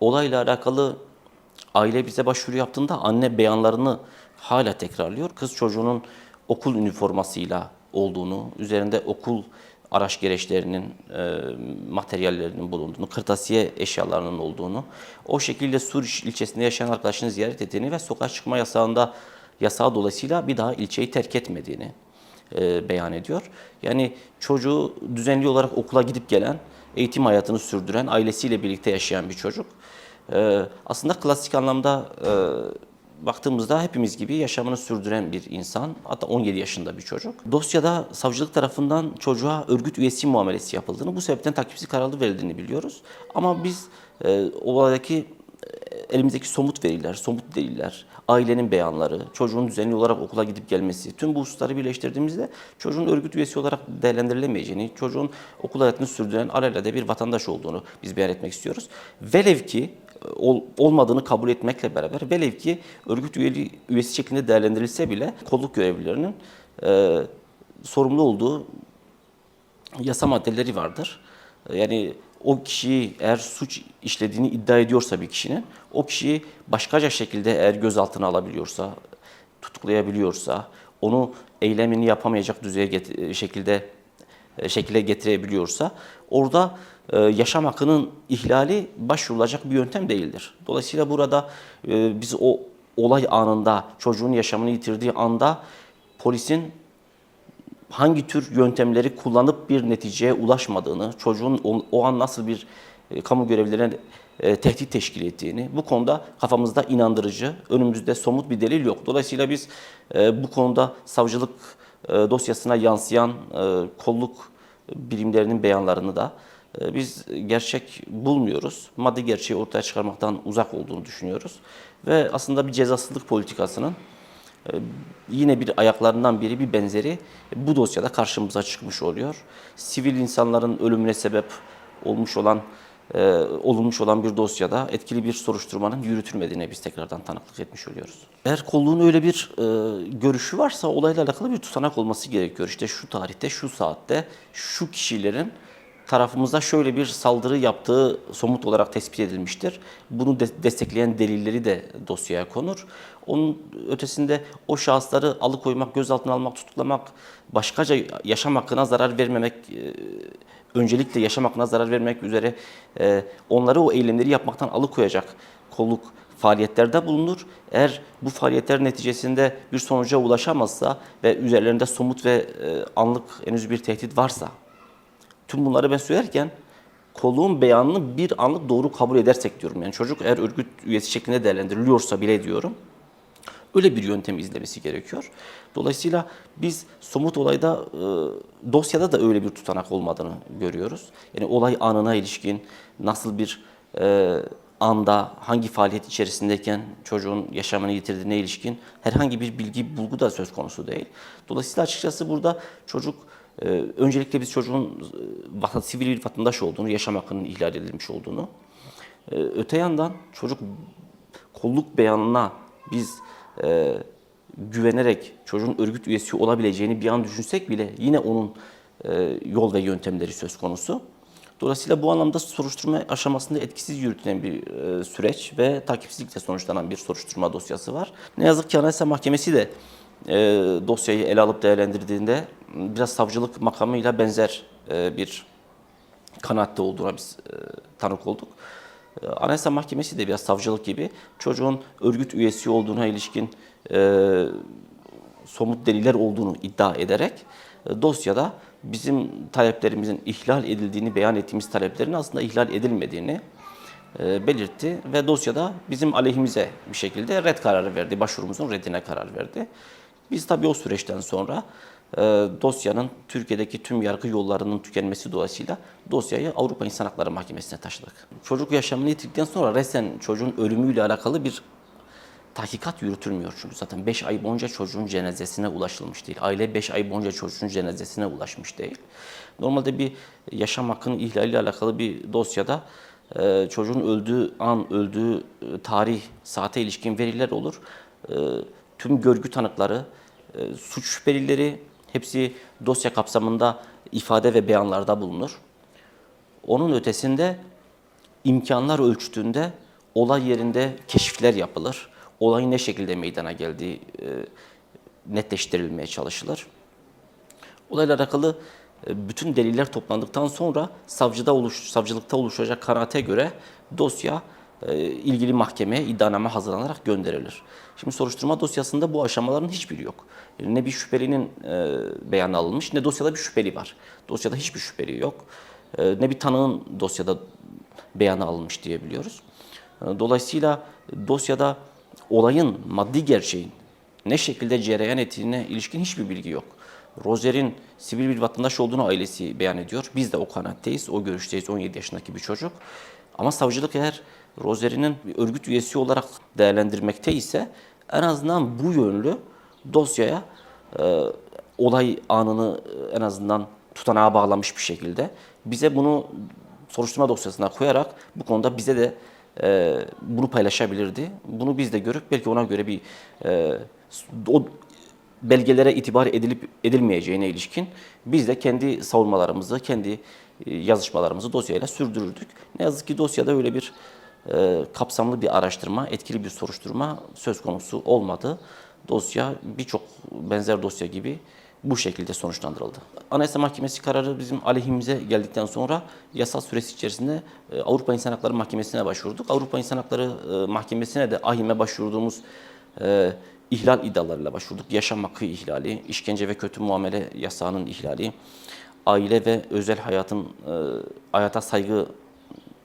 Olayla alakalı aile bize başvuru yaptığında anne beyanlarını hala tekrarlıyor. Kız çocuğunun okul üniformasıyla olduğunu, üzerinde okul araç gereçlerinin, e, materyallerinin bulunduğunu, kırtasiye eşyalarının olduğunu, o şekilde Suriş ilçesinde yaşayan arkadaşını ziyaret ettiğini ve sokağa çıkma yasağında yasağı dolayısıyla bir daha ilçeyi terk etmediğini e, beyan ediyor. Yani çocuğu düzenli olarak okula gidip gelen, eğitim hayatını sürdüren, ailesiyle birlikte yaşayan bir çocuk. E, aslında klasik anlamda e, baktığımızda hepimiz gibi yaşamını sürdüren bir insan. Hatta 17 yaşında bir çocuk. Dosyada savcılık tarafından çocuğa örgüt üyesi muamelesi yapıldığını, bu sebepten takipsiz kararı verildiğini biliyoruz. Ama biz e, olaydaki elimizdeki somut veriler, somut deliller, ailenin beyanları, çocuğun düzenli olarak okula gidip gelmesi, tüm bu hususları birleştirdiğimizde çocuğun örgüt üyesi olarak değerlendirilemeyeceğini, çocuğun okul hayatını sürdüren alelade bir vatandaş olduğunu biz beyan etmek istiyoruz. Velev ki ol- olmadığını kabul etmekle beraber velev ki örgüt üyeli, üyesi şeklinde değerlendirilse bile kolluk görevlilerinin e, sorumlu olduğu yasa maddeleri vardır. Yani o kişiyi eğer suç işlediğini iddia ediyorsa bir kişinin, o kişiyi başkaca şekilde eğer gözaltına alabiliyorsa, tutuklayabiliyorsa, onu eylemini yapamayacak düzeye get- şekilde e, şekilde getirebiliyorsa orada e, yaşam hakkının ihlali başvurulacak bir yöntem değildir. Dolayısıyla burada e, biz o olay anında çocuğun yaşamını yitirdiği anda polisin hangi tür yöntemleri kullanıp bir neticeye ulaşmadığını, çocuğun o, an nasıl bir e, kamu görevlilerine e, tehdit teşkil ettiğini, bu konuda kafamızda inandırıcı, önümüzde somut bir delil yok. Dolayısıyla biz e, bu konuda savcılık e, dosyasına yansıyan e, kolluk birimlerinin beyanlarını da e, biz gerçek bulmuyoruz. Maddi gerçeği ortaya çıkarmaktan uzak olduğunu düşünüyoruz. Ve aslında bir cezasızlık politikasının ee, Yine bir ayaklarından biri bir benzeri bu dosyada karşımıza çıkmış oluyor. Sivil insanların ölümüne sebep olmuş olan e, olunmuş olan bir dosyada etkili bir soruşturmanın yürütülmediğine biz tekrardan tanıklık etmiş oluyoruz. Eğer kolluğun öyle bir e, görüşü varsa olayla alakalı bir tutanak olması gerekiyor. İşte şu tarihte, şu saatte, şu kişilerin tarafımıza şöyle bir saldırı yaptığı somut olarak tespit edilmiştir. Bunu de- destekleyen delilleri de dosyaya konur. Onun ötesinde o şahısları alıkoymak, gözaltına almak, tutuklamak, başkaca yaşam hakkına zarar vermemek, e, öncelikle yaşam hakkına zarar vermek üzere e, onları o eylemleri yapmaktan alıkoyacak kolluk faaliyetlerde bulunur. Eğer bu faaliyetler neticesinde bir sonuca ulaşamazsa ve üzerlerinde somut ve e, anlık henüz bir tehdit varsa Tüm bunları ben söylerken kolluğun beyanını bir anlık doğru kabul edersek diyorum. Yani çocuk eğer örgüt üyesi şeklinde değerlendiriliyorsa bile diyorum. Öyle bir yöntem izlemesi gerekiyor. Dolayısıyla biz somut olayda e, dosyada da öyle bir tutanak olmadığını görüyoruz. Yani olay anına ilişkin nasıl bir e, anda hangi faaliyet içerisindeyken çocuğun yaşamını yitirdiğine ilişkin herhangi bir bilgi bulgu da söz konusu değil. Dolayısıyla açıkçası burada çocuk e, öncelikle biz çocuğun vatan, sivil bir vatandaş olduğunu, yaşam hakkının ihlal edilmiş olduğunu, e, öte yandan çocuk kolluk beyanına biz e, güvenerek çocuğun örgüt üyesi olabileceğini bir an düşünsek bile yine onun e, yol ve yöntemleri söz konusu. Dolayısıyla bu anlamda soruşturma aşamasında etkisiz yürütülen bir e, süreç ve takipsizlikle sonuçlanan bir soruşturma dosyası var. Ne yazık ki Anayasa Mahkemesi de e, dosyayı ele alıp değerlendirdiğinde biraz savcılık makamıyla benzer bir kanaatte olduğuna biz e, tanık olduk. E, Anayasa Mahkemesi de biraz savcılık gibi çocuğun örgüt üyesi olduğuna ilişkin e, somut deliller olduğunu iddia ederek e, dosyada bizim taleplerimizin ihlal edildiğini beyan ettiğimiz taleplerin aslında ihlal edilmediğini e, belirtti ve dosyada bizim aleyhimize bir şekilde red kararı verdi. Başvurumuzun reddine karar verdi. Biz tabii o süreçten sonra e, dosyanın Türkiye'deki tüm yargı yollarının tükenmesi dolayısıyla dosyayı Avrupa İnsan Hakları Mahkemesi'ne taşıdık. Çocuk yaşamını yitirdikten sonra resen çocuğun ölümüyle alakalı bir tahkikat yürütülmüyor çünkü zaten 5 ay boyunca çocuğun cenazesine ulaşılmış değil. Aile 5 ay boyunca çocuğun cenazesine ulaşmış değil. Normalde bir yaşam hakkının ihlaliyle alakalı bir dosyada e, çocuğun öldüğü an, öldüğü e, tarih, saate ilişkin veriler olur. E, tüm görgü tanıkları, suç şüphelileri hepsi dosya kapsamında ifade ve beyanlarda bulunur. Onun ötesinde imkanlar ölçütünde olay yerinde keşifler yapılır. Olayın ne şekilde meydana geldiği e, netleştirilmeye çalışılır. Olayla alakalı e, bütün deliller toplandıktan sonra savcıda oluş, savcılıkta oluşacak kanaate göre dosya ilgili mahkemeye iddianame hazırlanarak gönderilir. Şimdi soruşturma dosyasında bu aşamaların hiçbiri yok. Ne bir şüphelinin e, beyanı alınmış ne dosyada bir şüpheli var. Dosyada hiçbir şüpheli yok. E, ne bir tanığın dosyada beyanı alınmış diyebiliyoruz. E, Dolayısıyla dosyada olayın maddi gerçeğin ne şekilde cereyan ettiğine ilişkin hiçbir bilgi yok. Rozer'in sivil bir vatandaş olduğunu ailesi beyan ediyor. Biz de o kanaatteyiz, o görüşteyiz 17 yaşındaki bir çocuk. Ama savcılık eğer Rozer'in bir örgüt üyesi olarak değerlendirmekte ise en azından bu yönlü dosyaya e, olay anını e, en azından tutanağa bağlamış bir şekilde bize bunu soruşturma dosyasına koyarak bu konuda bize de e, bunu paylaşabilirdi. Bunu biz de görüp belki ona göre bir e, o belgelere itibar edilip edilmeyeceğine ilişkin biz de kendi savunmalarımızı, kendi e, yazışmalarımızı dosyayla sürdürürdük. Ne yazık ki dosyada öyle bir e, kapsamlı bir araştırma, etkili bir soruşturma söz konusu olmadı. Dosya birçok benzer dosya gibi bu şekilde sonuçlandırıldı. Anayasa Mahkemesi kararı bizim aleyhimize geldikten sonra yasal süresi içerisinde e, Avrupa İnsan Hakları Mahkemesi'ne başvurduk. Avrupa İnsan Hakları e, Mahkemesi'ne de ahime başvurduğumuz e, ihlal iddialarıyla başvurduk. Yaşam hakkı ihlali, işkence ve kötü muamele yasağının ihlali, aile ve özel hayatın e, hayata saygı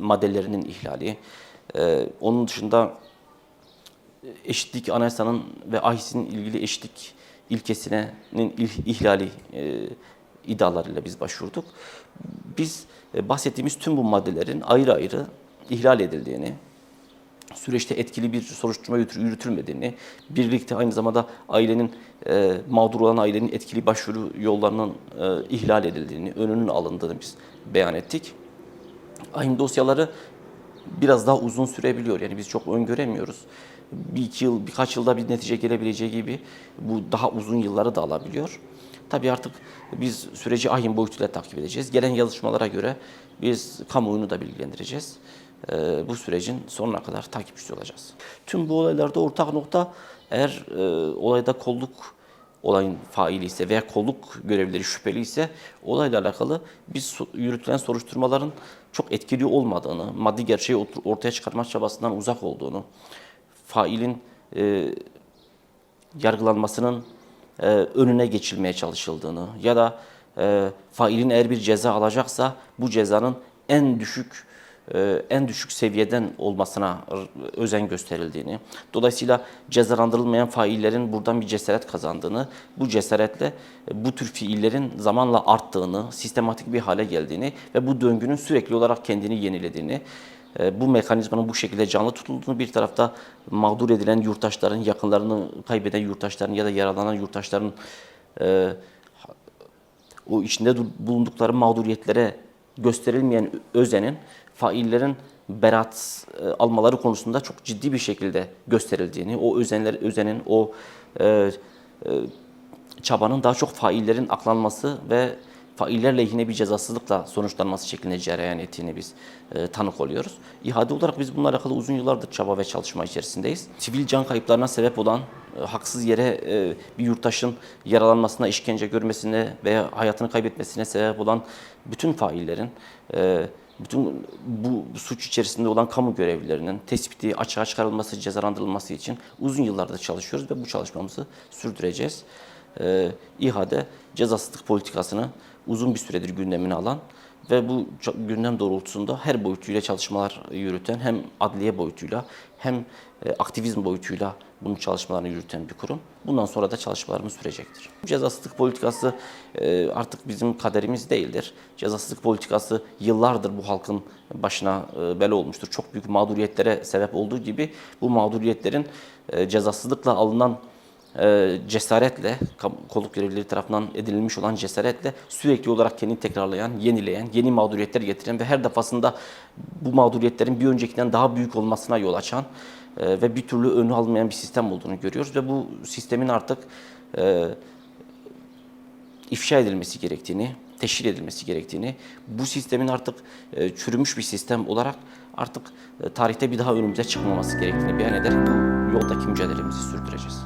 maddelerinin ihlali. E, onun dışında eşitlik anayasanın ve AHİS'in ilgili eşitlik ilkesinin il- ihlali e, iddialarıyla biz başvurduk. Biz e, bahsettiğimiz tüm bu maddelerin ayrı ayrı ihlal edildiğini, süreçte etkili bir soruşturma yürütü- yürütülmediğini, birlikte aynı zamanda ailenin e, mağdur olan ailenin etkili başvuru yollarının e, ihlal edildiğini, önünün alındığını biz beyan ettik. Aynı dosyaları biraz daha uzun sürebiliyor. Yani biz çok öngöremiyoruz. Bir iki yıl, birkaç yılda bir netice gelebileceği gibi bu daha uzun yılları da alabiliyor. Tabii artık biz süreci ahim boyutuyla takip edeceğiz. Gelen yazışmalara göre biz kamuoyunu da bilgilendireceğiz. Ee, bu sürecin sonuna kadar takipçisi olacağız. Tüm bu olaylarda ortak nokta eğer e, olayda kolluk olayın faili ise veya kolluk görevlileri şüpheli ise olayla alakalı biz yürütülen soruşturmaların çok etkili olmadığını, maddi gerçeği ortaya çıkarma çabasından uzak olduğunu, failin e, yargılanmasının e, önüne geçilmeye çalışıldığını ya da e, failin eğer bir ceza alacaksa bu cezanın en düşük en düşük seviyeden olmasına özen gösterildiğini, dolayısıyla cezalandırılmayan faillerin buradan bir cesaret kazandığını, bu cesaretle e, bu tür fiillerin zamanla arttığını, sistematik bir hale geldiğini ve bu döngünün sürekli olarak kendini yenilediğini, e, bu mekanizmanın bu şekilde canlı tutulduğunu bir tarafta mağdur edilen yurttaşların, yakınlarını kaybeden yurttaşların ya da yaralanan yurttaşların e, o içinde bulundukları mağduriyetlere gösterilmeyen özenin faillerin berat e, almaları konusunda çok ciddi bir şekilde gösterildiğini, o özenler özenin o e, e, çabanın daha çok faillerin aklanması ve failler lehine bir cezasızlıkla sonuçlanması şeklinde cereyan ettiğini biz e, tanık oluyoruz. İhade olarak biz bununla alakalı uzun yıllardır çaba ve çalışma içerisindeyiz. Sivil can kayıplarına sebep olan e, haksız yere e, bir yurttaşın yaralanmasına, işkence görmesine veya hayatını kaybetmesine sebep olan bütün faillerin e, bütün bu suç içerisinde olan kamu görevlilerinin tespiti, açığa çıkarılması, cezalandırılması için uzun yıllardır çalışıyoruz ve bu çalışmamızı sürdüreceğiz. Ee, İHA'de cezasızlık politikasını uzun bir süredir gündemine alan ve bu gündem doğrultusunda her boyutuyla çalışmalar yürüten hem adliye boyutuyla hem e, aktivizm boyutuyla bunun çalışmalarını yürüten bir kurum. Bundan sonra da çalışmalarımız sürecektir. Cezasızlık politikası e, artık bizim kaderimiz değildir. Cezasızlık politikası yıllardır bu halkın başına e, bela olmuştur. Çok büyük mağduriyetlere sebep olduğu gibi bu mağduriyetlerin cezasızlıkla alınan e, cesaretle, kolluk görevlileri tarafından edinilmiş olan cesaretle sürekli olarak kendini tekrarlayan, yenileyen, yeni mağduriyetler getiren ve her defasında bu mağduriyetlerin bir öncekinden daha büyük olmasına yol açan e, ve bir türlü önü alınmayan bir sistem olduğunu görüyoruz ve bu sistemin artık e, ifşa edilmesi gerektiğini, teşhir edilmesi gerektiğini, bu sistemin artık çürümüş bir sistem olarak artık tarihte bir daha önümüze çıkmaması gerektiğini beyan ederek bu yoldaki mücadelemizi sürdüreceğiz.